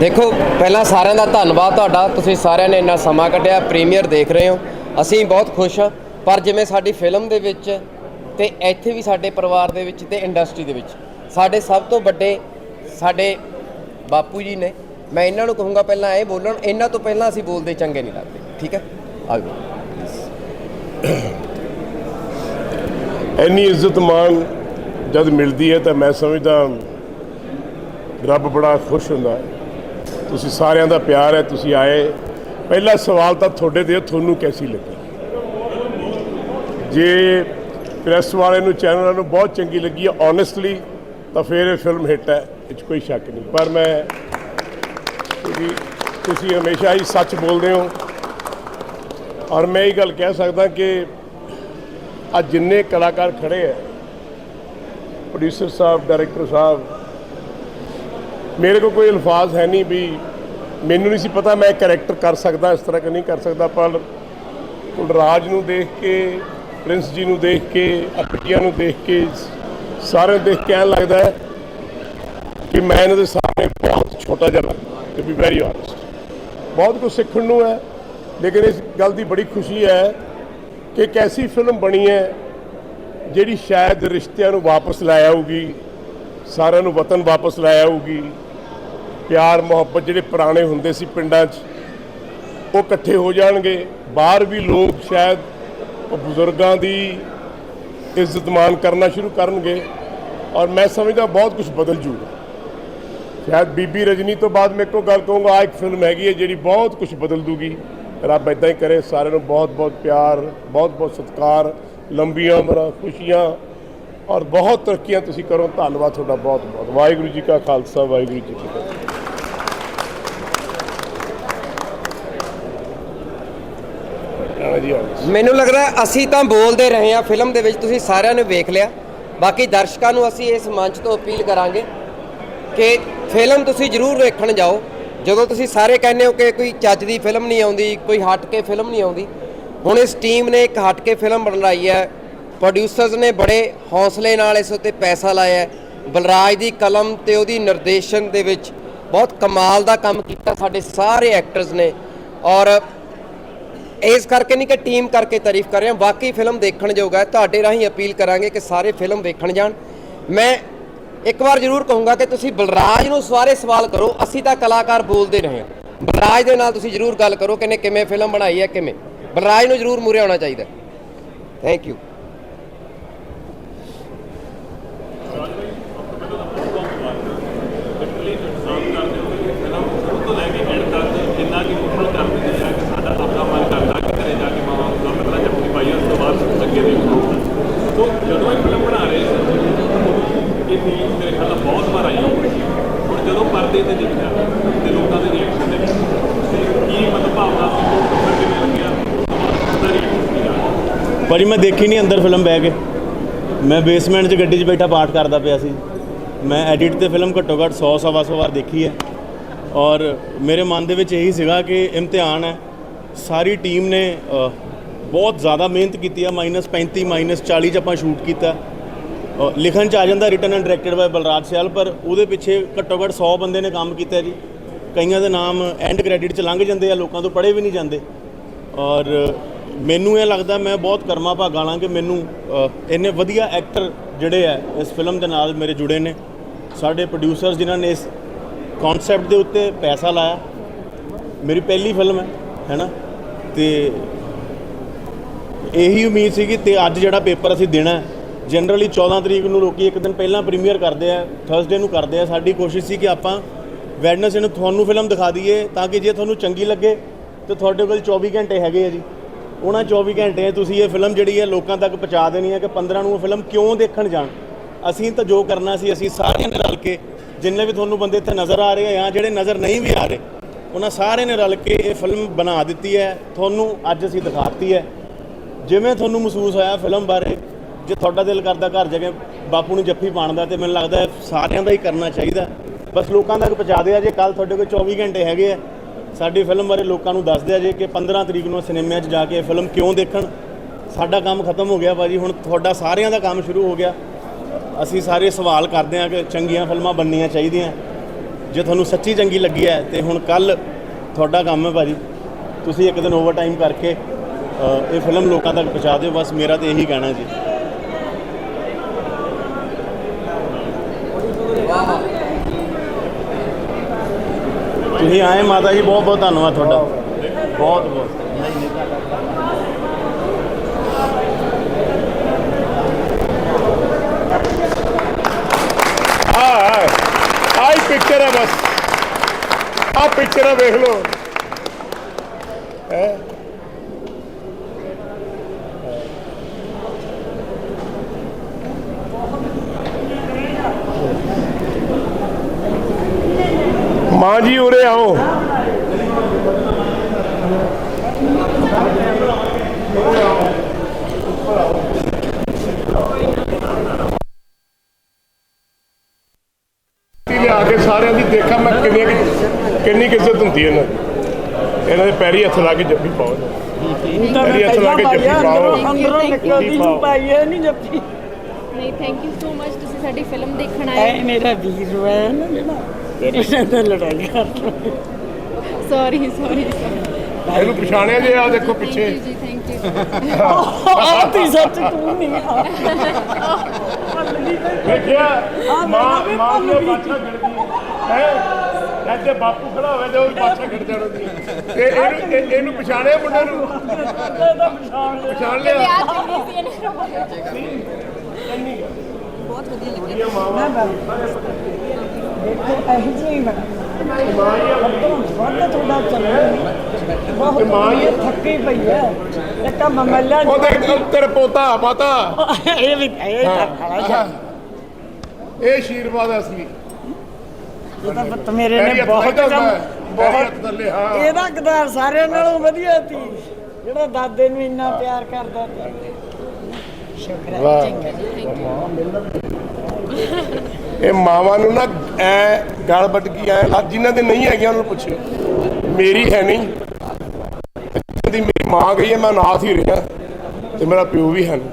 ਦੇਖੋ, ਪਹਿਲਾਂ ਸਾਰਿਆਂ ਦਾ ਧੰਨਵਾਦ ਤੁਹਾਡਾ। ਤੁਸੀਂ ਸਾਰਿਆਂ ਨੇ ਇੰਨਾ ਸਮਾਂ ਕੱਢਿਆ, ਪ੍ਰੀਮੀਅਰ ਦੇਖ ਰਹੇ ਹੋ। ਅਸੀਂ ਬਹੁਤ ਖੁਸ਼ ਹਾਂ, ਪਰ ਜਿਵੇਂ ਸਾਡੀ ਫਿਲਮ ਦੇ ਵਿੱਚ ਤੇ ਇੱਥੇ ਵੀ ਸਾਡੇ ਪਰਿਵਾਰ ਦੇ ਵਿੱਚ ਤੇ ਇੰਡਸਟਰੀ ਦੇ ਵਿੱਚ, ਸਾਡੇ ਸਭ ਤੋਂ ਵੱਡੇ ਸਾਡੇ ਬਾਪੂ ਜੀ ਨੇ, ਮੈਂ ਇਹਨਾਂ ਨੂੰ ਕਹੂੰਗਾ ਪਹਿਲਾਂ ਇਹ ਬੋਲਣ, ਇਹਨਾਂ ਤੋਂ ਪਹਿਲਾਂ ਅਸੀਂ ਬੋਲਦੇ ਚੰਗੇ ਨਹੀਂ ਲੱਗਦੇ, ਠੀਕ ਹੈ? ਆਜੋ ਇੰਨੀ ਇੱਜ਼ਤ ਮਾਣ ਜਦ ਮਿਲਦੀ ਹੈ ਤਾਂ ਮੈਂ ਸਮਝਦਾ ਰੱਬ ਬੜਾ ਖੁਸ਼ ਹੁੰਦਾ ਹੈ। ਤੁਸੀਂ ਸਾਰਿਆਂ ਦਾ ਪਿਆਰ ਹੈ, ਤੁਸੀਂ ਆਏ। ਪਹਿਲਾ ਸਵਾਲ ਤਾਂ ਤੁਹਾਡੇ ਦੇ ਤੁਹਾਨੂੰ ਕੈਸੀ ਲੱਗੀ? ਜੇ ਪ੍ਰੈਸ ਵਾਲੇ ਨੂੰ, ਚੈਨਲਾਂ ਨੂੰ ਬਹੁਤ ਚੰਗੀ ਲੱਗੀ ਹੈ ਓਨੈਸਟਲੀ ਤਾਂ ਫਿਰ ਇਹ ਫਿਲਮ ਹਿੱਟ ਹੈ, ਇਹ 'ਚ ਕੋਈ ਸ਼ੱਕ ਨਹੀਂ। ਪਰ ਮੈਂ ਤੁਸੀਂ ਤੁਸੀਂ ਹਮੇਸ਼ਾ ਹੀ ਸੱਚ ਬੋਲਦੇ ਹੋ। ਔਰ ਮੈਂ ਇਹ ਗੱਲ ਕਹਿ ਸਕਦਾ ਕਿ ਅੱਜ ਜਿੰਨੇ ਕਲਾਕਾਰ ਖੜੇ ਹੈ ਪ੍ਰੋਡਿਊਸਰ ਸਾਹਿਬ ਡਾਇਰੈਕਟਰ ਸਾਹਿਬ ਮੇਰੇ ਕੋਲ ਕੋਈ ਅਲਫਾਜ਼ ਹੈ ਨਹੀਂ ਵੀ ਮੈਨੂੰ ਨਹੀਂ ਸੀ ਪਤਾ ਮੈਂ ਕੈਰੈਕਟਰ ਕਰ ਸਕਦਾ, ਇਸ ਤਰ੍ਹਾਂ ਕਿ ਨਹੀਂ ਕਰ ਸਕਦਾ, ਪਰ ਰਾਜ ਨੂੰ ਦੇਖ ਕੇ, ਪ੍ਰਿੰਸ ਜੀ ਨੂੰ ਦੇਖ ਕੇ ਅਪਟੀਆਂ ਨੂੰ ਦੇਖ ਕੇ, ਸਾਰਿਆਂ ਨੂੰ ਦੇਖ ਕੇ ਐਂ ਲੱਗਦਾ ਹੈ ਕਿ ਮੈਂ ਇਹਨਾਂ ਦੇ ਸਾਹਮਣੇ ਬਹੁਤ ਛੋਟਾ ਜਿਹਾ ਲੱਗਦਾ ਟੂ ਬੀ ਵੈਰੀ ਆਨੈਸਟ ਬਹੁਤ ਕੁਝ ਸਿੱਖਣ ਨੂੰ ਹੈ, ਲੇਕਿਨ ਇਸ ਗੱਲ ਦੀ ਬੜੀ ਖੁਸ਼ੀ ਹੈ ਕਿ ਇੱਕ ਐਸੀ ਫਿਲਮ ਬਣੀ ਹੈ ਜਿਹੜੀ ਸ਼ਾਇਦ ਰਿਸ਼ਤਿਆਂ ਨੂੰ ਵਾਪਸ ਲੈ ਆਊਗੀ, ਸਾਰਿਆਂ ਨੂੰ ਵਤਨ ਵਾਪਸ ਲੈ ਆਊਗੀ ਪਿਆਰ, ਮੁਹੱਬਤ ਜਿਹੜੇ ਪੁਰਾਣੇ ਹੁੰਦੇ ਸੀ ਪਿੰਡਾਂ 'ਚ, ਉਹ ਇਕੱਠੇ ਹੋ ਜਾਣਗੇ। ਬਾਹਰ ਵੀ ਲੋਕ ਸ਼ਾਇਦ ਬਜ਼ੁਰਗਾਂ ਦੀ ਇੱਜ਼ਤ ਮਾਨ ਕਰਨਾ ਸ਼ੁਰੂ ਕਰਨਗੇ ਔਰ ਮੈਂ ਸਮਝਦਾ ਬਹੁਤ ਕੁਝ ਬਦਲ ਜੂਗਾ। ਸ਼ਾਇਦ ਬੀਬੀ ਰਜਨੀ ਤੋਂ ਬਾਅਦ ਮੇਰੇ ਇੱਕੋ ਗੱਲ ਕਹੂੰਗਾ ਆ ਇੱਕ ਫਿਲਮ ਹੈਗੀ ਹੈ ਜਿਹੜੀ ਬਹੁਤ ਕੁਝ ਬਦਲ ਦੂਗੀ। ਰੱਬ ਇਦਾਂ ਹੀ ਕਰੇ, ਸਾਰਿਆਂ ਨੂੰ ਬਹੁਤ ਬਹੁਤ ਪਿਆਰ, ਬਹੁਤ ਬਹੁਤ ਸਤਿਕਾਰ, ਲੰਬੀਆਂ ਉਮਰਾਂ, ਖੁਸ਼ੀਆਂ ਔਰ ਬਹੁਤ ਤਰੱਕੀਆਂ ਤੁਸੀਂ ਕਰੋ। ਧੰਨਵਾਦ ਤੁਹਾਡਾ ਬਹੁਤ ਬਹੁਤ। ਵਾਹਿਗੁਰੂ ਜੀ ਕਾ ਖਾਲਸਾ, ਵਾਹਿਗੁਰੂ ਜੀ ਕੀ ਫਤਿਹ। ਹਾਂ ਜੀ ਮੈਨੂੰ ਲੱਗਦਾ ਅਸੀਂ ਤਾਂ ਬੋਲਦੇ ਰਹੇ ਹਾਂ ਫਿਲਮ ਦੇ ਵਿੱਚ, ਤੁਸੀਂ ਸਾਰਿਆਂ ਨੇ ਵੇਖ ਲਿਆ। ਬਾਕੀ ਦਰਸ਼ਕਾਂ ਨੂੰ ਅਸੀਂ ਇਸ ਮੰਚ ਤੋਂ ਅਪੀਲ ਕਰਾਂਗੇ ਕਿ ਫਿਲਮ ਤੁਸੀਂ ਜ਼ਰੂਰ ਵੇਖਣ ਜਾਓ। ਜਦੋਂ ਤੁਸੀਂ ਸਾਰੇ ਕਹਿੰਦੇ ਹੋ ਕਿ ਕੋਈ ਚੱਜ ਦੀ ਫਿਲਮ ਨਹੀਂ ਆਉਂਦੀ, ਕੋਈ ਹਟ ਕੇ ਫਿਲਮ ਨਹੀਂ ਆਉਂਦੀ, ਹੁਣ ਇਸ ਟੀਮ ਨੇ ਇੱਕ ਹਟ ਕੇ ਫਿਲਮ ਬਣਾਈ ਹੈ। ਪ੍ਰੋਡਿਊਸਰਸ ਨੇ ਬੜੇ ਹੌਸਲੇ ਨਾਲ ਇਸ ਉੱਤੇ ਪੈਸਾ ਲਾਇਆ ਹੈ। ਬਲਰਾਜ ਦੀ ਕਲਮ ਤੇ ਉਹਦੀ ਨਿਰਦੇਸ਼ਨ ਦੇ ਵਿੱਚ ਬਹੁਤ ਕਮਾਲ ਦਾ ਕੰਮ ਕੀਤਾ ਸਾਡੇ ਸਾਰੇ ਐਕਟਰਸ ਨੇ। ਔਰ ਇਸ ਕਰਕੇ ਨਹੀਂ ਕਿ ਟੀਮ ਕਰਕੇ ਤਾਰੀਫ ਕਰ ਰਹੇ ਹਾਂ। ਬਾਕੀ ਫਿਲਮ ਦੇਖਣ ਯੋਗ ਹੈ। ਤੁਹਾਡੇ ਰਾਹੀਂ ਅਪੀਲ ਕਰਾਂਗੇ ਕਿ ਸਾਰੇ ਫਿਲਮ ਵੇਖਣ ਜਾਣ। ਮੈਂ ਇੱਕ ਵਾਰ ਜ਼ਰੂਰ ਕਹੂੰਗਾ ਕਿ ਤੁਸੀਂ ਬਲਰਾਜ ਨੂੰ ਸਾਰੇ ਸਵਾਲ ਕਰੋ। ਅਸੀਂ ਤਾਂ ਕਲਾਕਾਰ ਬੋਲਦੇ ਰਹੇ ਹਾਂ। ਬਲਰਾਜ ਦੇ ਨਾਲ ਤੁਸੀਂ ਜ਼ਰੂਰ ਗੱਲ ਕਰੋ ਕਿ ਇਹਨੇ ਕਿਵੇਂ ਫਿਲਮ ਬਣਾਈ ਹੈ, ਕਿਵੇਂ। ਬਲਰਾਜ ਨੂੰ ਜ਼ਰੂਰ ਮੂਰੇ ਆਉਣਾ ਚਾਹੀਦਾ ਥੈਂਕ ਯੂ ਜਿੰਨਾ ਕਿ ਮੁਸ਼ਕਲ ਕਰਦੇ ਨੇ ਜਾਂ ਕਿ ਸਾਡਾ ਆਪਣਾ ਮਨ ਕਰਦਾ ਕਿ ਘਰੇ ਜਾ ਕੇ ਮਾਵਾਂ ਨੂੰ ਕੰਮ ਪਹਿਲਾਂ ਜੱਫੀ ਪਾਈ ਉਸ ਤੋਂ ਬਾਅਦ ਅੱਗੇ ਦੇਖੋ ਸੋ ਜਦੋਂ ਇਹ ਫਿਲਮ ਬਣਾ ਰਹੇ ਸੀ ਇਹ ਵੀ ਮੇਰੇ ਖਿਆਲ ਨਾਲ ਬਹੁਤ ਵਾਰ ਆਈ ਹੁਣ ਜਦੋਂ ਪਰਦੇ ਤੇ ਦੇਖਿਆ ਤੇ ਲੋਕਾਂ ਦੇ ਰਿਐਕਸ਼ਨ ਦੇ ਤੇ ਕੀ ਮਤਲਬ ਭਾਵਨਾ ਸੀ ਤੋਂ ਕਿਵੇਂ ਕਿਵੇਂ ਲੱਗਿਆ ਉਹਦਾ ਰਿਐਕਸ਼ਨ ਸੀਗਾ ਭਾਜੀ ਮੈਂ ਦੇਖੀ ਨਹੀਂ ਅੰਦਰ ਫਿਲਮ ਬਹਿ ਕੇ। ਮੈਂ ਬੇਸਮੈਂਟ 'ਚ ਗੱਡੀ 'ਚ ਬੈਠਾ ਪਾਠ ਕਰਦਾ ਪਿਆ ਸੀ। ਮੈਂ ਐਡਿਟ ਤੇ ਫਿਲਮ ਘੱਟੋ ਘੱਟ 100 ਸਵਾ ਸੌ ਵਾਰ ਦੇਖੀ ਹੈ। ਔਰ ਮੇਰੇ ਮਨ ਦੇ ਵਿੱਚ ਇਹੀ ਸੀਗਾ ਕਿ ਇਮਤਿਹਾਨ ਹੈ। ਸਾਰੀ ਟੀਮ ਨੇ ਬਹੁਤ ਜ਼ਿਆਦਾ ਮਿਹਨਤ ਕੀਤੀ ਆ। ਮਾਈਨਸ 35 ਮਾਈਨਸ 40 ਚ ਆਪਾਂ ਸ਼ੂਟ ਕੀਤਾ। ਅ, ਲਿਖਣ ਚ ਆ ਜਾਂਦਾ written and directed by Balraj Sial ਪਰ ਉਹਦੇ ਪਿੱਛੇ ਘੱਟੋ ਘੱਟ 100 ਬੰਦੇ ਨੇ ਕੰਮ ਕੀਤਾ ਜੀ। ਕਈਆਂ ਦੇ ਨਾਮ ਐਂਡ ਕ੍ਰੈਡਿਟ ਚ ਲੰਘ ਜਾਂਦੇ ਆ ਲੋਕਾਂ ਤੋਂ ਪੜ੍ਹੇ ਵੀ ਨਹੀਂ ਜਾਂਦੇ। ਔਰ ਮੈਨੂੰ ਇਹ ਲੱਗਦਾ ਮੈਂ ਬਹੁਤ ਕਰਮਾ ਭਾਗਾਂ ਵਾਲਾ ਕਿ ਮੈਨੂੰ ਇੰਨੇ ਵਧੀਆ ਐਕਟਰ ਜਿਹੜੇ ਆ, ਇਸ ਫਿਲਮ ਦੇ ਨਾਲ ਮੇਰੇ ਜੁੜੇ ਨੇ। ਸਾਡੇ ਪ੍ਰੋਡਿਊਸਰਸ ਜਿਨ੍ਹਾਂ ਨੇ ਇਸ ਕਨਸੈਪਟ ਦੇ ਉੱਤੇ ਪੈਸਾ ਲਾਇਆ। ਮੇਰੀ ਪਹਿਲੀ ਫਿਲਮ ਹੈ ਹੈਨਾ ਤੇ ਇਹੀ ਉਮੀਦ ਸੀ ਕਿ ਤੇ ਅੱਜ ਜਿਹੜਾ ਪੇਪਰ ਅਸੀਂ ਦੇਣਾ ਜਨਰਲੀ 14 ਤਰੀਕ ਨੂੰ ਲੋਕੀ ਇੱਕ ਦਿਨ ਪਹਿਲਾਂ ਪ੍ਰੀਮੀਅਰ ਕਰਦੇ ਆ ਥਰਸਡੇ ਨੂੰ ਕਰਦੇ ਆ। ਸਾਡੀ ਕੋਸ਼ਿਸ਼ ਸੀ ਕਿ ਆਪਾਂ ਵੈਡਨਸਡੇ ਨੂੰ ਤੁਹਾਨੂੰ ਫਿਲਮ ਦਿਖਾ ਦਈਏ, ਤਾਂ ਕਿ ਜੇ ਤੁਹਾਨੂੰ ਚੰਗੀ ਲੱਗੇ, ਤੇ ਤੁਹਾਡੇ ਕੋਲ 24 ਘੰਟੇ ਹੈਗੇ ਆ ਜੀ। ਉਹਨਾਂ 24 ਘੰਟੇ ਤੁਸੀਂ ਇਹ ਫਿਲਮ ਜਿਹੜੀ ਹੈ ਲੋਕਾਂ ਤੱਕ ਪਹੁੰਚਾ ਦੇਣੀ ਹੈ ਕਿ 15 ਨੂੰ ਉਹ ਫਿਲਮ ਕਿਉਂ ਦੇਖਣ ਜਾਣ। ਅਸੀਂ ਤਾਂ ਜੋ ਕਰਨਾ ਸੀ, ਅਸੀਂ ਸਾਰਿਆਂ ਨੇ ਰਲ ਕੇ ਜਿੰਨੇ ਵੀ ਤੁਹਾਨੂੰ ਬੰਦੇ ਇੱਥੇ ਨਜ਼ਰ ਆ ਰਹੇ ਆ ਜਾਂ ਜਿਹੜੇ ਨਜ਼ਰ ਨਹੀਂ ਵੀ ਆ ਰਹੇ, ਉਹਨਾਂ ਸਾਰਿਆਂ ਨੇ ਰਲ ਕੇ ਇਹ ਫਿਲਮ ਬਣਾ ਦਿੱਤੀ ਹੈ। ਤੁਹਾਨੂੰ ਅੱਜ ਅਸੀਂ ਦਿਖਾਤੀ ਹੈ। ਜਿਵੇਂ ਤੁਹਾਨੂੰ ਮਹਿਸੂਸ ਹੋਇਆ ਫਿਲਮ ਬਾਰੇ, ਜੇ ਤੁਹਾਡਾ ਦਿਲ ਕਰਦਾ ਘਰ ਜਾ ਕੇ ਬਾਪੂ ਨੂੰ ਜੱਫੀ ਪਾਉਣ ਦਾ, ਤੇ ਮੈਨੂੰ ਲੱਗਦਾ ਸਾਰਿਆਂ ਦਾ ਹੀ ਕਰਨਾ ਚਾਹੀਦਾ। ਬਸ ਲੋਕਾਂ ਤੱਕ ਪਹੁੰਚਾ ਦਿਆ ਜੇ ਕੱਲ ਤੁਹਾਡੇ ਕੋਲ 24 ਘੰਟੇ ਹੈਗੇ ਆ। ਸਾਡੀ ਫਿਲਮ ਬਾਰੇ ਲੋਕਾਂ ਨੂੰ ਦੱਸ ਦਿਆ ਜੇ ਕਿ 15 ਤਰੀਕ ਨੂੰ ਸਿਨੇਮਿਆਂ 'ਚ ਜਾ ਕੇ ਇਹ ਫਿਲਮ ਕਿਉਂ ਦੇਖਣ? ਸਾਡਾ ਕੰਮ ਖਤਮ ਹੋ ਗਿਆ ਭਾਜੀ, ਹੁਣ ਤੁਹਾਡਾ ਸਾਰਿਆਂ ਦਾ ਕੰਮ ਸ਼ੁਰੂ ਹੋ ਗਿਆ। ਅਸੀਂ ਸਾਰੇ ਸਵਾਲ ਕਰਦੇ ਹਾਂ ਕਿ ਚੰਗੀਆਂ ਫਿਲਮਾਂ ਬਣਨੀਆਂ ਚਾਹੀਦੀਆਂ। ਜੇ ਤੁਹਾਨੂੰ ਸੱਚੀ ਚੰਗੀ ਲੱਗੀ ਹੈ ਤੇ ਹੁਣ ਕੱਲ ਤੁਹਾਡਾ ਕੰਮ ਹੈ ਭਾਜੀ। ਤੁਸੀਂ ਇੱਕ ਦਿਨ ਓਵਰਟਾਈਮ ਕਰਕੇ ਇਹ ਫਿਲਮ ਲੋਕਾਂ ਤੱਕ ਪਹੁੰਚਾ ਦਿਓ। ਬਸ ਮੇਰਾ ਤੇ ਇਹੀ ਕਹਿਣਾ ਜੀ। ਤੁਸੀਂ ਆਏ ਮਾਤਾ ਜੀ, ਬਹੁਤ ਬਹੁਤ ਧੰਨਵਾਦ ਤੁਹਾਡਾ। ਬਹੁਤ ਬਹੁਤ। ਆ ਆਈ ਪਿਕਚਰ ਹੈ ਬਸ। ਆ ਪਿਕਚਰ ਹੈ ਵੇਖ ਲਓ। ਹੈ? ਮਾਂ ਜੀ ਉਰੇ ਆਓ। ਲਿਆ ਕੇ ਸਾਰਿਆਂ ਦੀ ਦੇਖਾਂ ਮੈਂ ਕਿੰਨੀ ਕਿੰਨੀ ਕੁ ਇੱਜ਼ਤ ਹੁੰਦੀ ਹੈ ਇਹਨਾਂ ਦੀ। ਇਹਨਾਂ ਦੇ ਪੈਰੀ ਹੱਥ ਲਾ ਕੇ ਜੱਫੀ ਪਾਓ ਪੈਰੀ ਹੱਥ ਲਾ ਕੇ ਜੱਫੀ ਪਾਓ। ਅੰਦਰੋਂ ਨਿਕਲਦੀ ਨੂੰ ਪਾਈ ਹੈ ਨਹੀਂ ਜੱਫੀ। ਨਹੀਂ ਥੈਂਕ ਯੂ ਸੋ ਮਚ ਤੁਸੀਂ ਸਾਡੀ ਫਿਲਮ ਦੇਖਣ ਆਏ। ਮੇਰਾ ਵੀਰ ਹੈ ਨਾ। ਜਿਹੜਾ ਤੇਰੇ ਨਾਲ ਲੜਾਈ ਕਰਦਾ ਸੌਰੀ ਸੌਰੀ ਸੌਰੀ ਇਹਨੂੰ ਪਛਾਣਿਆ ਜੇ ਆ ਦੇਖੋ ਪਿੱਛੇ। ਜੀ ਥੈਂਕ ਯੂ ਆਹ ਤੀ ਸੱਚ ਤੂੰ ਨਹੀਂ ਆ। ਦੇਖਿਆ ਮਾਂ ਮਾਂ ਗਈ। ਬਾਛਾ ਗਿਣਦੀ ਹੈ? ਐਦੇ ਬਾਪੂ ਖੜਾ ਹੋਵੇ ਤੇ ਉਹ ਬਾਛਾ ਗਿਣ ਜਾਣਾ ਦੀ ਤੇ ਇਹਨੂੰ ਇਹ- ਇਹਨੂੰ ਪਛਾਣਿਆ ਮੁੰਡੇ ਨੂੰ? ਦਾ ਪਛਾਣ ਲਿਆ। ਪਛਾਣ ਲਿਆ? ਵਿਆਹ ਚੰਗੀ ਸੀ ਇਹਨੇ। ਬਹੁਤ ਵਧੀਆ ਲੱਗਿਆ। ਇਹ ਜੀ ਮੈਂ ਵੱਧ ਥੋੜਾ ਚੱਲੇ ਬਹੁਤ ਮਾਂ ਹੀ- ਮਾਂ ਥੱਕੀ ਪਈ ਹੈ ਇੱਕ ਆ ਮਮੱਲਾ ਉਹਦੇ ਉਹ ਤੇਰੇ ਪੋਤਾ ਮਾਤਾ। ਇਹ ਵੀ ਇਹ ਤਾਂ ਖੜਾ ਜਾ ਇਹ ਆਸ਼ੀਰਵਾਦ ਅਸਲੀ ਇਹ ਤਾਂ ਪੁੱਤ ਮੇਰੇ ਪੈਰੀ ਨੇ ਹੱਥ ਬਹੁਤ ਲੱਗਾ ਕੰਮ ਹੁੰਦਾ ਹੈ। ਪੈਰੀ ਹੱਥ ਬਹੁਤ ਥੱਲੇ ਹਾਂ। ਇਹਦਾ ਕਿਦਾਰ ਸਾਰਿਆਂ ਨਾਲੋਂ ਵਧੀਆ ਸੀ। ਜਿਹੜਾ ਦਾਦੇ ਨੂੰ ਇੰਨਾ ਪਿਆਰ ਕਰਦਾ ਸੀ। ਸ਼ੁਕਰ ਹੈ। ਵਾਹ। ਚੰਗਾ। ਜੀ ਇਹ ਮਾਵਾਂ ਨੂੰ ਨਾ ਐ ਗਲ ਵੱਟ ਗਈ, ਐ ਅੱਜ ਜਿਨ੍ਹਾਂ ਦੇ ਨਹੀਂ ਹੈਗੀਆਂ ਉਹਨਾਂ ਨੂੰ ਪੁੱਛਿਓ। ਮੇਰੀ ਹੈ ਨਹੀਂ। ਦੀ ਮੇਰੀ ਮਾਂ ਗਈ ਹੈ, ਮੈਂ ਅਨਾਥ ਹੀ ਰਿਹਾ। ਤੇ ਮੇਰਾ ਪਿਓ ਵੀ ਹੈ ਨਹੀਂ।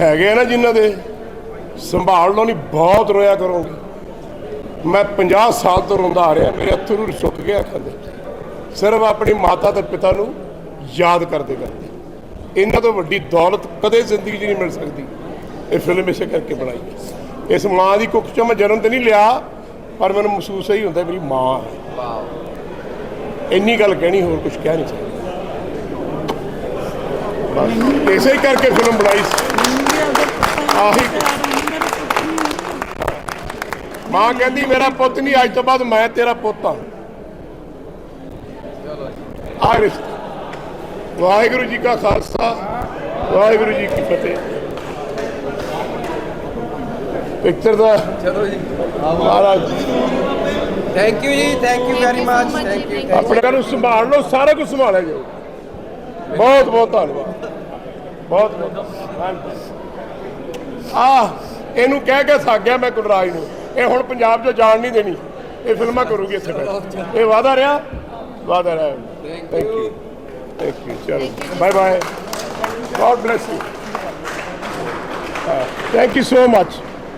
ਹੈਗੇ ਆ ਨਾ ਜਿਨ੍ਹਾਂ ਦੇ। ਸੰਭਾਲ ਲਓ ਨਹੀਂ ਬਹੁਤ ਰੋਇਆ ਕਰੋਗੇ। ਮੈਂ 50 ਸਾਲ ਤੋਂ ਰੋਂਦਾ ਆ ਰਿਹਾ, ਮੇਰੇ ਅਥਰੂ ਸੁੱਕ ਗਿਆ ਅੱਖਾਂ ਦੇ। ਸਿਰਫ ਆਪਣੀ ਮਾਤਾ ਤੇ ਪਿਤਾ ਨੂੰ ਯਾਦ ਕਰਦੇ ਕਰਦੇ। ਇਹਨਾਂ ਤੋਂ ਵੱਡੀ ਦੌਲਤ ਕਦੇ ਜ਼ਿੰਦਗੀ 'ਚ ਨਹੀਂ ਮਿਲ ਸਕਦੀ। ਇਹ ਫਿਲਮ ਇਸੇ ਕਰਕੇ ਬਣਾਈ ਹੈ। ਇਸ ਮਾਂ ਦੀ ਕੁੱਖ 'ਚੋਂ ਮੈਂ ਜਨਮ ਤੇ ਨਹੀਂ ਲਿਆ ਪਰ ਮੈਨੂੰ ਮਹਿਸੂਸ ਹੀ ਹੁੰਦਾ ਮੇਰੀ ਮਾਂ ਹੈ। ਇੰਨੀ ਗੱਲ ਕਹਿਣੀ ਹੋਰ ਕੁਝ ਕਹਿ ਨਹੀਂ ਸਕਦਾ। ਬਸ ਇਸੇ ਕਰਕੇ ਫਿਲਮ ਬਣਾਈ ਸੀ। ਆਹੀ। ਮਾਂ ਕਹਿੰਦੀ ਮੇਰਾ ਪੁੱਤ ਨਹੀਂ ਅੱਜ ਤੋਂ ਬਾਅਦ ਮੈਂ ਤੇਰਾ ਪੁੱਤ ਹਾਂ। ਆ ਰਿਸ਼ਤਾ। ਵਾਹਿਗੁਰੂ ਜੀ ਕਾ ਖਾਲਸਾ ਵਾਹਿਗੁਰੂ ਜੀ ਕੀ ਫਤਿਹ। ਪਿਕਚਰ ਦਾ। ਚਲੋ ਜੀ। ਮਹਾਰਾਜ ਥੈਂਕ ਯੂ ਜੀ thank you very much thank you. ਆਪਣੇ ਘਰ ਨੂੰ ਸੰਭਾਲ ਲਓ ਸਾਰਾ ਕੁਝ ਸੰਭਾਲਿਆ ਜਾਓ ਬਹੁਤ ਬਹੁਤ ਧੰਨਵਾਦ। ਬਹੁਤ ਬਹੁਤ ਆ ਇਹਨੂੰ ਕਹਿ ਕੇ ਥੱਕ ਗਿਆ ਮੈਂ ਕੁਲਰਾਜ ਨੂੰ। ਇਹ ਹੁਣ ਪੰਜਾਬ 'ਚੋਂ ਜਾਣ ਨਹੀਂ ਦੇਣੀ। ਇਹ ਫਿਲਮਾਂ ਕਰੂਗੀ ਇੱਥੇ ਬੈਠ ਇਹ ਵਾਦਾ ਰਿਹਾ? ਵਾਦਾ ਰਿਹਾ। ਥੈਂਕ ਯੂ ਥੈਂਕ ਯੂ ਚਲੋ। Bye bye God bless you thank you so much